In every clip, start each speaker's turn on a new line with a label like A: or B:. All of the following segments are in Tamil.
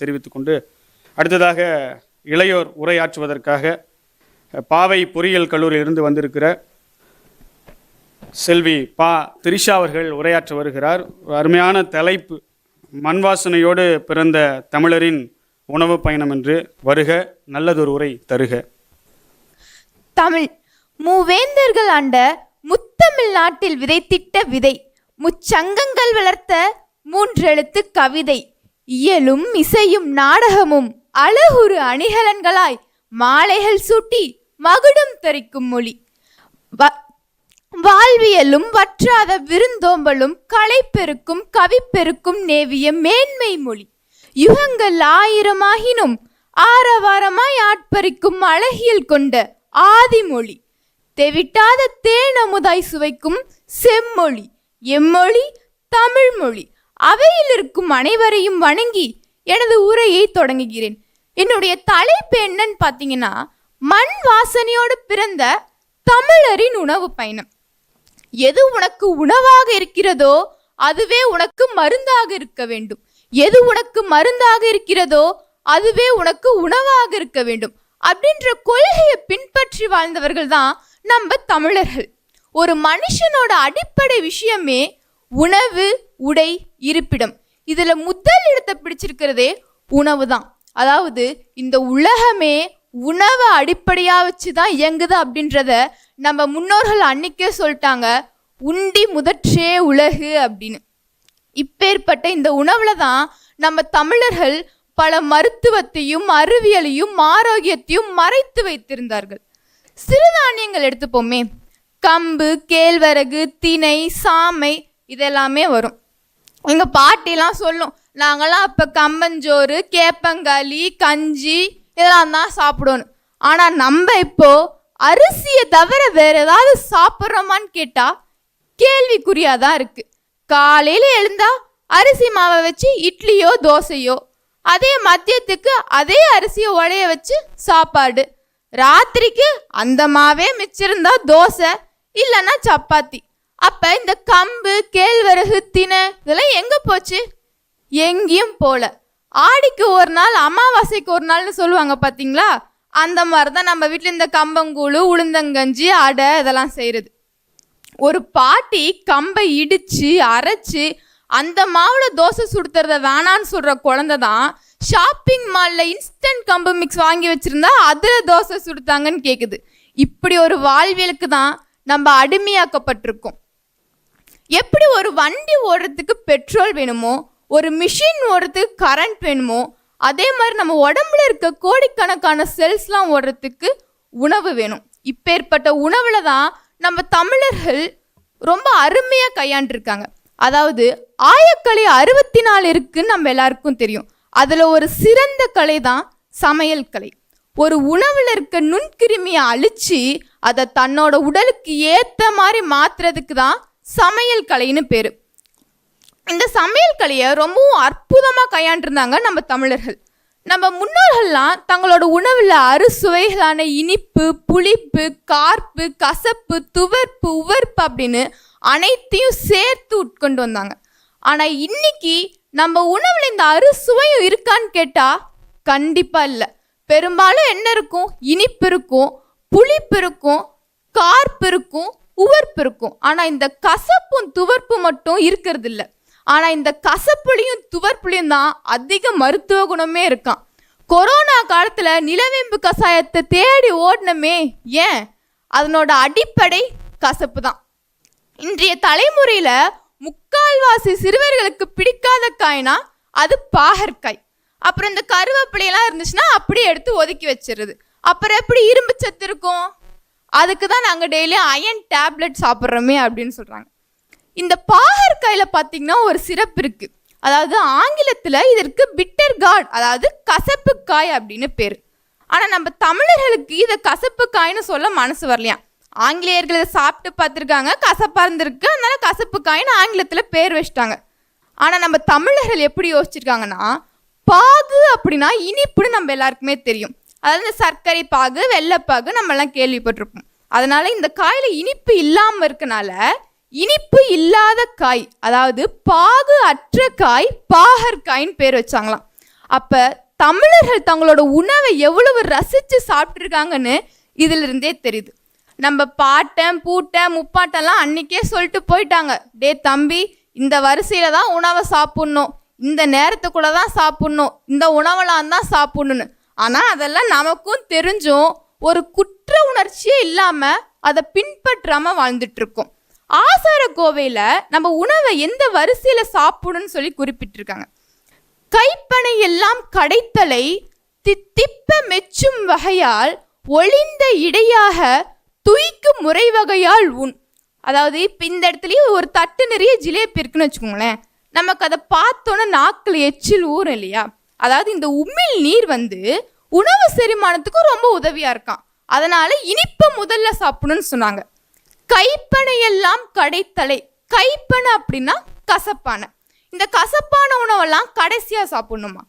A: தெரிவித்துக் கொண்டு அடுத்ததாக இளையோர் உரையாற்றுவதற்காக பாவை பொறியியல் கல்லூரியிலிருந்து வந்திருக்கிற செல்வி பா திரிஷா அவர்கள் உரையாற்ற வருகிறார் அருமையான தலைப்பு மண்வாசனையோடு பிறந்த தமிழரின் உணவு பயணம் என்று வருக நல்லதொரு உரை தருக
B: தமிழ் மூவேந்தர்கள் அண்ட முத்தமிழ் நாட்டில் விதைத்திட்ட விதை முச்சங்கங்கள் வளர்த்த மூன்றெழுத்து கவிதை இயலும் இசையும் நாடகமும் அழகுறு அணிகலன்களாய் மாலைகள் சூட்டி மகுடம் தெரிக்கும் மொழி வாழ்வியலும் வற்றாத விருந்தோம்பலும் கலைப்பெருக்கும் கவிப்பெருக்கும் நேவிய மேன்மை மொழி யுகங்கள் ஆயிரமாகினும் ஆரவாரமாய் ஆட்பறிக்கும் அழகியல் கொண்ட ஆதிமொழி தெவிட்டாத தேனமுதாய் சுவைக்கும் செம்மொழி எம்மொழி தமிழ்மொழி அவையில் இருக்கும் அனைவரையும் வணங்கி எனது உரையை தொடங்குகிறேன் என்னுடைய தலைப்பு என்னன்னு பார்த்தீங்கன்னா மண் வாசனையோடு பிறந்த தமிழரின் உணவு பயணம் எது உனக்கு உணவாக இருக்கிறதோ அதுவே உனக்கு மருந்தாக இருக்க வேண்டும் எது உனக்கு மருந்தாக இருக்கிறதோ அதுவே உனக்கு உணவாக இருக்க வேண்டும் அப்படின்ற கொள்கையை பின்பற்றி வாழ்ந்தவர்கள் தான் நம்ம தமிழர்கள் ஒரு மனுஷனோட அடிப்படை விஷயமே உணவு உடை இருப்பிடம் இதில் முதல் இடத்தை பிடிச்சிருக்கிறதே உணவு தான் அதாவது இந்த உலகமே உணவை அடிப்படையாக வச்சு தான் இயங்குது அப்படின்றத நம்ம முன்னோர்கள் அன்னைக்கே சொல்லிட்டாங்க உண்டி முதற்றே உலகு அப்படின்னு இப்பேற்பட்ட இந்த உணவுல தான் நம்ம தமிழர்கள் பல மருத்துவத்தையும் அறிவியலையும் ஆரோக்கியத்தையும் மறைத்து வைத்திருந்தார்கள் சிறுதானியங்கள் எடுத்துப்போமே கம்பு கேழ்வரகு திணை சாமை இதெல்லாமே வரும் எங்கள் பாட்டிலாம் சொல்லும் நாங்களாம் அப்போ கம்பஞ்சோறு கேப்பங்களி கஞ்சி இதெல்லாம் தான் சாப்பிடணும் ஆனால் நம்ம இப்போது அரிசியை தவிர வேற ஏதாவது சாப்பிட்றோமான்னு கேட்டால் கேள்விக்குறியாக தான் இருக்குது காலையில் எழுந்தா அரிசி மாவை வச்சு இட்லியோ தோசையோ அதே மதியத்துக்கு அதே அரிசியை உடைய வச்சு சாப்பாடு ராத்திரிக்கு அந்த மாவே மிச்சிருந்தா தோசை இல்லைன்னா சப்பாத்தி அப்ப இந்த கம்பு கேழ்வரகு தினை இதெல்லாம் எங்க போச்சு எங்கேயும் போல ஆடிக்கு ஒரு நாள் அமாவாசைக்கு ஒரு நாள்னு சொல்லுவாங்க பார்த்தீங்களா அந்த மாதிரி தான் நம்ம வீட்டில் இந்த கம்பங்கூழு உளுந்தங்கஞ்சி அடை இதெல்லாம் செய்கிறது ஒரு பாட்டி கம்பை இடித்து அரைச்சு அந்த மாவில் தோசை சுடுத்துறத வேணான்னு சொல்கிற குழந்த தான் ஷாப்பிங் மாலில் இன்ஸ்டன்ட் கம்பு மிக்ஸ் வாங்கி வச்சுருந்தா அதில் தோசை சுடுத்தாங்கன்னு கேட்குது இப்படி ஒரு வாழ்வியலுக்கு தான் நம்ம அடிமையாக்கப்பட்டிருக்கோம் எப்படி ஒரு வண்டி ஓடுறதுக்கு பெட்ரோல் வேணுமோ ஒரு மிஷின் ஓடுறதுக்கு கரண்ட் வேணுமோ அதே மாதிரி நம்ம உடம்புல இருக்க கோடிக்கணக்கான செல்ஸ்லாம் ஓடுறதுக்கு உணவு வேணும் இப்பேற்பட்ட உணவுல தான் நம்ம தமிழர்கள் ரொம்ப அருமையாக கையாண்டிருக்காங்க அதாவது ஆயக்கலை அறுபத்தி நாலு இருக்குன்னு நம்ம எல்லாருக்கும் தெரியும் அதில் ஒரு சிறந்த கலை தான் சமையல் கலை ஒரு உணவில் இருக்க நுண்கிருமியை அழித்து அதை தன்னோட உடலுக்கு ஏற்ற மாதிரி மாற்றுறதுக்கு தான் சமையல் கலைன்னு பேர் இந்த சமையல் கலையை ரொம்பவும் அற்புதமாக கையாண்டிருந்தாங்க நம்ம தமிழர்கள் நம்ம முன்னோர்கள்லாம் தங்களோட உணவில் அறுசுவைகளான இனிப்பு புளிப்பு கார்ப்பு கசப்பு துவர்ப்பு உவர்ப்பு அப்படின்னு அனைத்தையும் சேர்த்து உட்கொண்டு வந்தாங்க ஆனால் இன்னைக்கு நம்ம உணவில் இந்த அறுசுவையும் இருக்கான்னு கேட்டால் கண்டிப்பாக இல்லை பெரும்பாலும் என்ன இருக்கும் இனிப்பு இருக்கும் புளிப்பு இருக்கும் கார்ப்பு இருக்கும் உவர்ப்பு இருக்கும் ஆனால் இந்த கசப்பும் துவர்ப்பு மட்டும் இருக்கிறது இல்லை ஆனால் இந்த கசப்புலையும் துவர்ப்புலையும் தான் அதிக மருத்துவ குணமே இருக்கான் கொரோனா காலத்தில் நிலவேம்பு கஷாயத்தை தேடி ஓடணுமே ஏன் அதனோட அடிப்படை கசப்பு தான் இன்றைய தலைமுறையில் முக்கால்வாசி சிறுவர்களுக்கு பிடிக்காத காய்னா அது பாகற்காய் அப்புறம் இந்த கருவேப்பிலையெல்லாம் இருந்துச்சுன்னா அப்படியே எடுத்து ஒதுக்கி வச்சிருது அப்புறம் எப்படி இரும்பு சத்து இருக்கும் அதுக்கு தான் நாங்கள் டெய்லி அயன் டேப்லெட் சாப்பிட்றோமே அப்படின்னு சொல்கிறாங்க இந்த பாகற்காயில் பார்த்திங்கன்னா ஒரு சிறப்பு இருக்குது அதாவது ஆங்கிலத்தில் இதற்கு பிட்டர் கார்ட் அதாவது கசப்பு காய் அப்படின்னு பேர் ஆனால் நம்ம தமிழர்களுக்கு இதை கசப்பு காய்னு சொல்ல மனசு வரலையா ஆங்கிலேயர்கள் இதை சாப்பிட்டு பார்த்துருக்காங்க கசப்பாக இருந்திருக்கு கசப்பு காய்னு ஆங்கிலத்தில் பேர் வச்சிட்டாங்க ஆனால் நம்ம தமிழர்கள் எப்படி யோசிச்சிருக்காங்கன்னா பாகு அப்படின்னா இனிப்புன்னு நம்ம எல்லாருக்குமே தெரியும் அதாவது இந்த சர்க்கரை பாகு வெள்ளைப்பாகு நம்மலாம் கேள்விப்பட்டிருப்போம் அதனால் இந்த காயில் இனிப்பு இல்லாமல் இருக்கனால இனிப்பு இல்லாத காய் அதாவது பாகு அற்ற காய் பாகற்காயின்னு பேர் வச்சாங்களாம் அப்போ தமிழர்கள் தங்களோட உணவை எவ்வளவு ரசித்து சாப்பிட்ருக்காங்கன்னு இதிலிருந்தே தெரியுது நம்ம பாட்டன் பூட்டன் முப்பாட்டெல்லாம் அன்னைக்கே சொல்லிட்டு போயிட்டாங்க டே தம்பி இந்த வரிசையில் தான் உணவை சாப்பிட்ணும் இந்த நேரத்துக்குள்ளே தான் சாப்பிட்ணும் இந்த உணவெல்லாம் தான் சாப்பிட்ணுன்னு ஆனால் அதெல்லாம் நமக்கும் தெரிஞ்சும் ஒரு குற்ற உணர்ச்சியே இல்லாமல் அதை பின்பற்றாமல் வாழ்ந்துட்டுருக்கோம் ஆசார கோவையில் நம்ம உணவை எந்த வரிசையில் சாப்பிடணும்னு சொல்லி குறிப்பிட்டிருக்காங்க கைப்பனை எல்லாம் கடைத்தலை தித்திப்ப மெச்சும் வகையால் ஒளிந்த இடையாக துய்க்கும் முறை வகையால் உண் அதாவது இப்போ இந்த இடத்துலயே ஒரு தட்டு நிறைய ஜிலேபி இருக்குன்னு வச்சுக்கோங்களேன் நமக்கு அதை பார்த்தோன்னே நாக்கில் எச்சில் ஊறும் இல்லையா அதாவது இந்த உமிழ் நீர் வந்து உணவு செரிமானத்துக்கும் ரொம்ப உதவியாக இருக்கான் அதனால இனிப்பை முதல்ல சாப்பிடணும்னு சொன்னாங்க கைப்பனையெல்லாம் கடைத்தலை கைப்பனை அப்படின்னா கசப்பான இந்த கசப்பான உணவெல்லாம் கடைசியாக சாப்பிடணுமா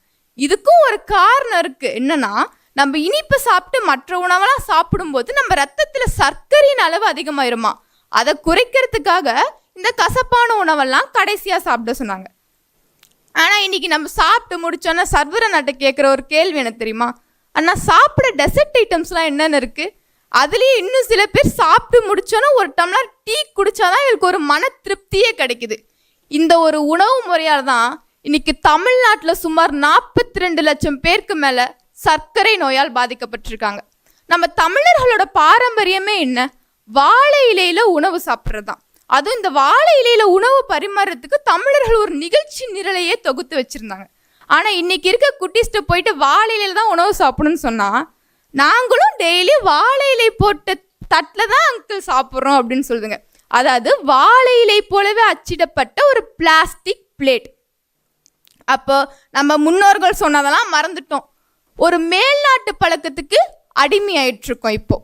B: இதுக்கும் ஒரு காரணம் இருக்குது என்னன்னா நம்ம இனிப்பை சாப்பிட்டு மற்ற உணவெல்லாம் சாப்பிடும்போது நம்ம ரத்தத்தில் சர்க்கரையின் அளவு அதிகமாயிருமா அதை குறைக்கிறதுக்காக இந்த கசப்பான உணவெல்லாம் கடைசியாக சாப்பிட சொன்னாங்க ஆனால் இன்றைக்கி நம்ம சாப்பிட்டு முடித்தோன்னா சர்வர நாட்டை கேட்குற ஒரு கேள்வி என்ன தெரியுமா அண்ணா சாப்பிட டெசர்ட் ஐட்டம்ஸ்லாம் என்னென்ன இருக்குது அதுலேயே இன்னும் சில பேர் சாப்பிட்டு முடித்தோன்னா ஒரு டம்ளர் டீ குடித்தாதான் இவருக்கு ஒரு மன திருப்தியே கிடைக்குது இந்த ஒரு உணவு முறையால் தான் இன்னைக்கு தமிழ்நாட்டில் சுமார் நாற்பத்தி ரெண்டு லட்சம் பேருக்கு மேலே சர்க்கரை நோயால் பாதிக்கப்பட்டிருக்காங்க நம்ம தமிழர்களோட பாரம்பரியமே என்ன வாழை இலையில் உணவு சாப்பிட்றது தான் அதுவும் இந்த வாழை இலையில உணவு பரிமாறுறதுக்கு தமிழர்கள் ஒரு நிகழ்ச்சி நிரலையே தொகுத்து வச்சிருந்தாங்க ஆனால் இன்னைக்கு இருக்க குட்டிஸ்ட்டு போயிட்டு வாழை இலையில தான் உணவு சாப்பிடணும்னு சொன்னால் நாங்களும் டெய்லி வாழை இலை போட்ட தட்டில் தான் அங்கிள் சாப்பிட்றோம் அப்படின்னு சொல்லுதுங்க அதாவது வாழை இலை போலவே அச்சிடப்பட்ட ஒரு பிளாஸ்டிக் பிளேட் அப்போ நம்ம முன்னோர்கள் சொன்னதெல்லாம் மறந்துட்டோம் ஒரு மேல்நாட்டு பழக்கத்துக்கு அடிமையாயிட்டு இருக்கோம் இப்போது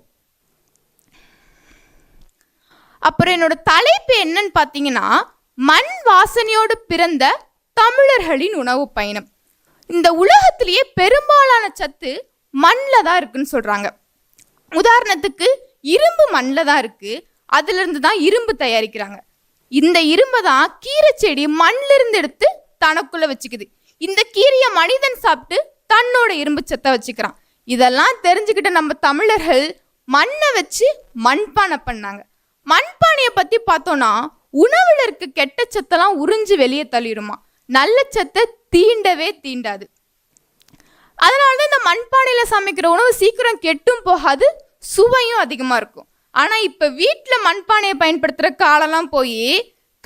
B: அப்புறம் என்னோட தலைப்பு என்னன்னு பார்த்தீங்கன்னா மண் வாசனையோடு பிறந்த தமிழர்களின் உணவு பயணம் இந்த உலகத்திலேயே பெரும்பாலான சத்து மண்ணில் தான் இருக்குன்னு சொல்கிறாங்க உதாரணத்துக்கு இரும்பு மண்ணில் தான் இருக்குது அதுலேருந்து தான் இரும்பு தயாரிக்கிறாங்க இந்த இரும்பை தான் கீரை செடி மண்ணிலிருந்து எடுத்து தனக்குள்ளே வச்சுக்குது இந்த கீரையை மனிதன் சாப்பிட்டு தன்னோட இரும்பு சத்தை வச்சுக்கிறான் இதெல்லாம் தெரிஞ்சுக்கிட்ட நம்ம தமிழர்கள் மண்ணை வச்சு மண்பானை பண்ணாங்க மண்பானையை பற்றி பார்த்தோன்னா உணவில் இருக்க கெட்ட சத்தெல்லாம் உறிஞ்சு வெளியே தள்ளிடுமா நல்ல சத்தை தீண்டவே தீண்டாது அதனால இந்த மண்பானையில் சமைக்கிற உணவு சீக்கிரம் கெட்டும் போகாது சுவையும் அதிகமாக இருக்கும் ஆனால் இப்போ வீட்டில் மண்பானையை பயன்படுத்துகிற காலம்லாம் போய்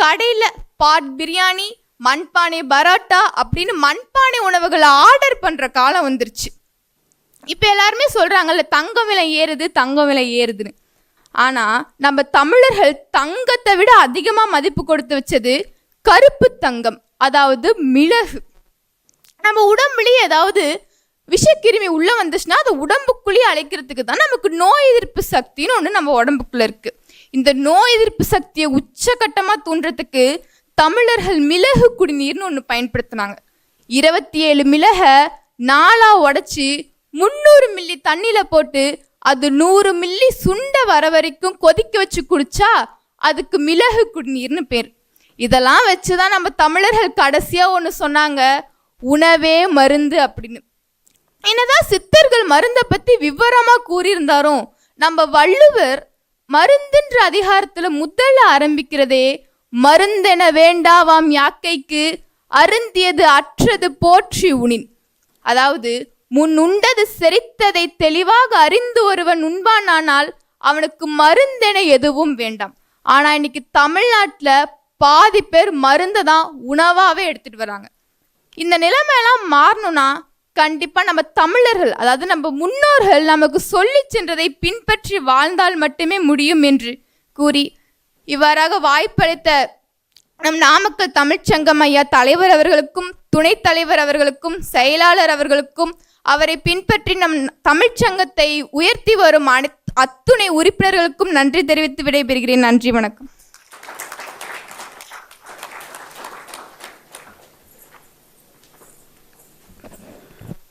B: கடையில் பாட் பிரியாணி மண்பானை பரோட்டா அப்படின்னு மண்பானை உணவுகளை ஆர்டர் பண்ணுற காலம் வந்துருச்சு இப்போ எல்லாருமே சொல்கிறாங்கல்ல தங்கம் விலை ஏறுது தங்கம் விலை ஏறுதுன்னு ஆனால் நம்ம தமிழர்கள் தங்கத்தை விட அதிகமாக மதிப்பு கொடுத்து வச்சது கருப்பு தங்கம் அதாவது மிளகு நம்ம உடம்புலேயே ஏதாவது விஷக்கிருமி உள்ளே வந்துச்சுன்னா அது உடம்புக்குள்ளேயே அழைக்கிறதுக்கு தான் நமக்கு நோய் எதிர்ப்பு சக்தின்னு ஒன்று நம்ம உடம்புக்குள்ளே இருக்குது இந்த நோய் எதிர்ப்பு சக்தியை உச்சகட்டமாக தூண்டுறதுக்கு தமிழர்கள் மிளகு குடிநீர்னு ஒன்று பயன்படுத்தினாங்க இருபத்தி ஏழு மிளகை நாலாக உடச்சி முந்நூறு மில்லி தண்ணியில் போட்டு அது நூறு மில்லி சுண்ட வர வரைக்கும் கொதிக்க வச்சு குடிச்சா அதுக்கு மிளகு குடிநீர்னு பேர் இதெல்லாம் வச்சு தான் நம்ம தமிழர்கள் கடைசியாக ஒன்று சொன்னாங்க உணவே மருந்து அப்படின்னு என்னதான் சித்தர்கள் மருந்தை பற்றி விவரமாக கூறியிருந்தாரோ நம்ம வள்ளுவர் மருந்துன்ற அதிகாரத்தில் முதல்ல ஆரம்பிக்கிறதே மருந்தென வேண்டாவாம் யாக்கைக்கு அருந்தியது அற்றது போற்றி உணின் அதாவது முன் உண்டது செரித்ததை தெளிவாக அறிந்து ஒருவன் உண்பானானால் அவனுக்கு மருந்தென எதுவும் வேண்டாம் ஆனால் இன்னைக்கு தமிழ்நாட்டில் பாதி பேர் மருந்தை தான் உணவாகவே எடுத்துகிட்டு வராங்க இந்த நிலைமையெல்லாம் மாறணும்னா கண்டிப்பாக நம்ம தமிழர்கள் அதாவது நம்ம முன்னோர்கள் நமக்கு சொல்லி சென்றதை பின்பற்றி வாழ்ந்தால் மட்டுமே முடியும் என்று கூறி இவ்வாறாக வாய்ப்பளித்த நம் நாமக்கல் தமிழ்ச்சங்கம் ஐயா தலைவர் அவர்களுக்கும் துணைத் தலைவர் அவர்களுக்கும் செயலாளர் அவர்களுக்கும் அவரை பின்பற்றி நம் தமிழ்ச்சங்கத்தை உயர்த்தி வரும் அனைத்து அத்துணை உறுப்பினர்களுக்கும் நன்றி தெரிவித்து விடைபெறுகிறேன் நன்றி வணக்கம்